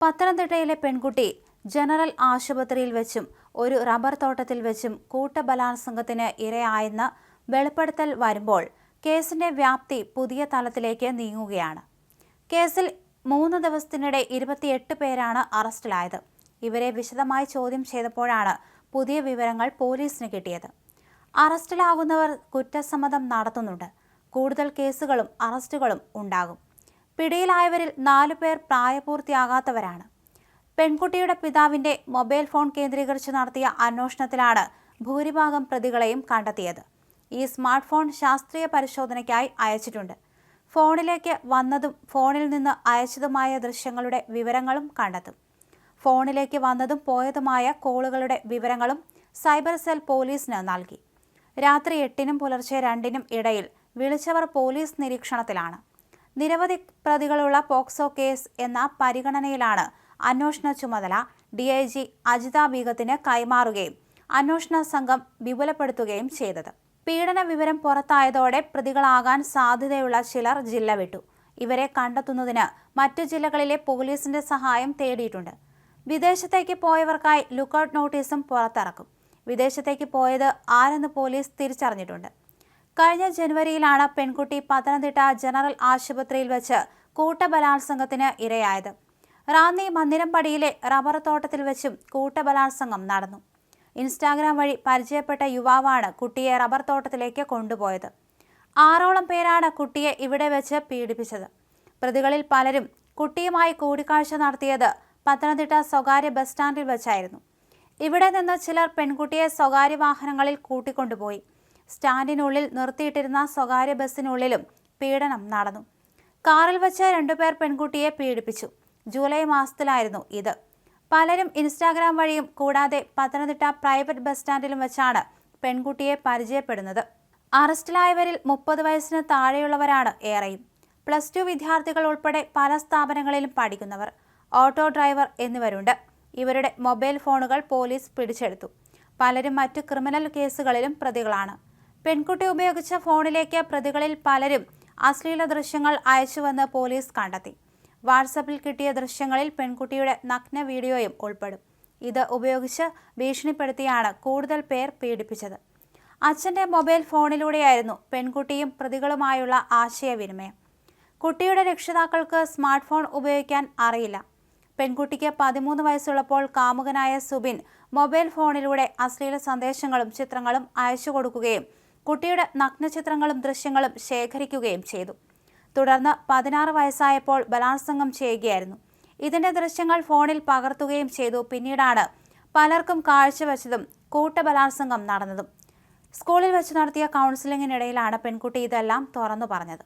പത്തനംതിട്ടയിലെ പെൺകുട്ടി ജനറൽ ആശുപത്രിയിൽ വെച്ചും ഒരു റബ്ബർ തോട്ടത്തിൽ വെച്ചും കൂട്ടബലാത്സംഗത്തിന് ഇരയായെന്ന് വെളിപ്പെടുത്തൽ വരുമ്പോൾ കേസിന്റെ വ്യാപ്തി പുതിയ തലത്തിലേക്ക് നീങ്ങുകയാണ്. കേസിൽ മൂന്ന് ദിവസത്തിനിടെ ഇരുപത്തിയെട്ട് പേരാണ് അറസ്റ്റിലായത്. ഇവരെ വിശദമായി ചോദ്യം ചെയ്തപ്പോഴാണ് പുതിയ വിവരങ്ങൾ പോലീസിന് കിട്ടിയത്. അറസ്റ്റിലാകുന്നവർ കുറ്റസമ്മതം നടത്തുന്നുണ്ട്. കൂടുതൽ കേസുകളും അറസ്റ്റുകളും ഉണ്ടാകും. പിടിയിലായവരിൽ നാലു പേർ പ്രായപൂർത്തിയാകാത്തവരാണ്. പെൺകുട്ടിയുടെ പിതാവിന്റെ മൊബൈൽ ഫോൺ കേന്ദ്രീകരിച്ച് നടത്തിയ അന്വേഷണത്തിലാണ് ഭൂരിഭാഗം പ്രതികളെയും കണ്ടെത്തിയത്. ഈ സ്മാർട്ട് ഫോൺ ശാസ്ത്രീയ പരിശോധനയ്ക്കായി അയച്ചിട്ടുണ്ട്. ഫോണിലേക്ക് വന്നതും ഫോണിൽ നിന്ന് അയച്ചതുമായ ദൃശ്യങ്ങളുടെ വിവരങ്ങളും കണ്ടെത്തും. ഫോണിലേക്ക് വന്നതും പോയതുമായ കോളുകളുടെ വിവരങ്ങളും സൈബർ സെൽ പോലീസിന് നൽകി. രാത്രി എട്ടിനും പുലർച്ചെ രണ്ടിനും ഇടയിൽ വിളിച്ചവർ പോലീസ് നിരീക്ഷണത്തിലാണ്. നിരവധി പ്രതികളുള്ള പോക്സോ കേസ് എന്ന പരിഗണനയിലാണ് അന്വേഷണ ചുമതല ഡി ഐ ജി അജിത ബീഗത്തിന് കൈമാറുകയും അന്വേഷണ സംഘം വിപുലപ്പെടുത്തുകയും ചെയ്തത്. പീഡന വിവരം പുറത്തായതോടെ പ്രതികളാകാൻ സാധ്യതയുള്ള ചിലർ ജില്ല വിട്ടു. ഇവരെ കണ്ടെത്തുന്നതിന് മറ്റു ജില്ലകളിലെ പോലീസിന്റെ സഹായം തേടിയിട്ടുണ്ട്. വിദേശത്തേക്ക് പോയവർക്കായി ലുക്കൌട്ട് നോട്ടീസും പുറത്തിറക്കും. വിദേശത്തേക്ക് പോയത് ആരെന്ന് പോലീസ് തിരിച്ചറിഞ്ഞിട്ടുണ്ട്. കഴിഞ്ഞ ജനുവരിയിലാണ് പെൺകുട്ടി പത്തനംതിട്ട ജനറൽ ആശുപത്രിയിൽ വെച്ച് കൂട്ടബലാത്സംഗത്തിന് ഇരയായത്. റാന്നി മന്ദിരംപടിയിലെ റബ്ബർ തോട്ടത്തിൽ വെച്ചും കൂട്ടബലാത്സംഗം നടന്നു. ഇൻസ്റ്റാഗ്രാം വഴി പരിചയപ്പെട്ട യുവാവാണ് കുട്ടിയെ റബ്ബർ തോട്ടത്തിലേക്ക് കൊണ്ടുപോയത്. ആറോളം പേരാണ് കുട്ടിയെ ഇവിടെ വെച്ച് പീഡിപ്പിച്ചത്. പ്രതികളിൽ പലരും കുട്ടിയുമായി കൂടിക്കാഴ്ച നടത്തിയത് പത്തനംതിട്ട സ്വകാര്യ ബസ് സ്റ്റാൻഡിൽ വെച്ചായിരുന്നു. ഇവിടെ നിന്ന് ചിലർ പെൺകുട്ടിയെ സ്വകാര്യ വാഹനങ്ങളിൽ കൂട്ടിക്കൊണ്ടുപോയി. സ്റ്റാൻഡിനുള്ളിൽ നിർത്തിയിട്ടിരുന്ന സ്വകാര്യ ബസ്സിനുള്ളിലും പീഡനം നടന്നു. കാറിൽ വെച്ച് രണ്ടുപേർ പെൺകുട്ടിയെ പീഡിപ്പിച്ചു. ജൂലൈ മാസത്തിലായിരുന്നു ഇത്. പലരും ഇൻസ്റ്റാഗ്രാം വഴിയും കൂടാതെ പത്തനംതിട്ട പ്രൈവറ്റ് ബസ് സ്റ്റാൻഡിലും വെച്ചാണ് പെൺകുട്ടിയെ പരിചയപ്പെടുന്നത്. അറസ്റ്റിലായവരിൽ മുപ്പത് വയസ്സിന് താഴെയുള്ളവരാണ് ഏറെയും. പ്ലസ് ടു വിദ്യാർത്ഥികൾ ഉൾപ്പെടെ പല സ്ഥാപനങ്ങളിലും പഠിക്കുന്നവർ ഓട്ടോ ഡ്രൈവർ എന്നിവരുണ്ട്. ഇവരുടെ മൊബൈൽ ഫോണുകൾ പോലീസ് പിടിച്ചെടുത്തു. പലരും മറ്റ് ക്രിമിനൽ കേസുകളിലും പ്രതികളാണ്. പെൺകുട്ടി ഉപയോഗിച്ച ഫോണിലേക്ക് പ്രതികളിൽ പലരും അശ്ലീല ദൃശ്യങ്ങൾ അയച്ചുവെന്ന് പോലീസ് കണ്ടെത്തി. വാട്സപ്പിൽ കിട്ടിയ ദൃശ്യങ്ങളിൽ പെൺകുട്ടിയുടെ നഗ്ന വീഡിയോയും ഉൾപ്പെടും. ഇത് ഉപയോഗിച്ച് ഭീഷണിപ്പെടുത്തിയാണ് കൂടുതൽ പേർ പീഡിപ്പിച്ചത്. അച്ഛന്റെ മൊബൈൽ ഫോണിലൂടെയായിരുന്നു പെൺകുട്ടിയും പ്രതികളുമായുള്ള ആശയവിനിമയം. കുട്ടിയുടെ രക്ഷിതാക്കൾക്ക് സ്മാർട്ട് ഫോൺ ഉപയോഗിക്കാൻ അറിയില്ല. പെൺകുട്ടിക്ക് പതിമൂന്ന് വയസ്സുള്ളപ്പോൾ കാമുകനായ സുബിൻ മൊബൈൽ ഫോണിലൂടെ അശ്ലീല സന്ദേശങ്ങളും ചിത്രങ്ങളും അയച്ചു കൊടുക്കുകയും കുട്ടിയുടെ നഗ്നചിത്രങ്ങളും ദൃശ്യങ്ങളും ശേഖരിക്കുകയും ചെയ്തു. തുടർന്ന് പതിനാറ് വയസ്സായപ്പോൾ ബലാത്സംഗം ചെയ്യുകയായിരുന്നു. ഇതിന്റെ ദൃശ്യങ്ങൾ ഫോണിൽ പകർത്തുകയും ചെയ്തു. പിന്നീടാണ് പലർക്കും കാഴ്ചവെച്ചതും കൂട്ടബലാത്സംഗം നടന്നതും. സ്കൂളിൽ വെച്ച് നടത്തിയ കൗൺസിലിങ്ങിനിടയിലാണ് പെൺകുട്ടി ഇതെല്ലാം തുറന്നു പറഞ്ഞത്.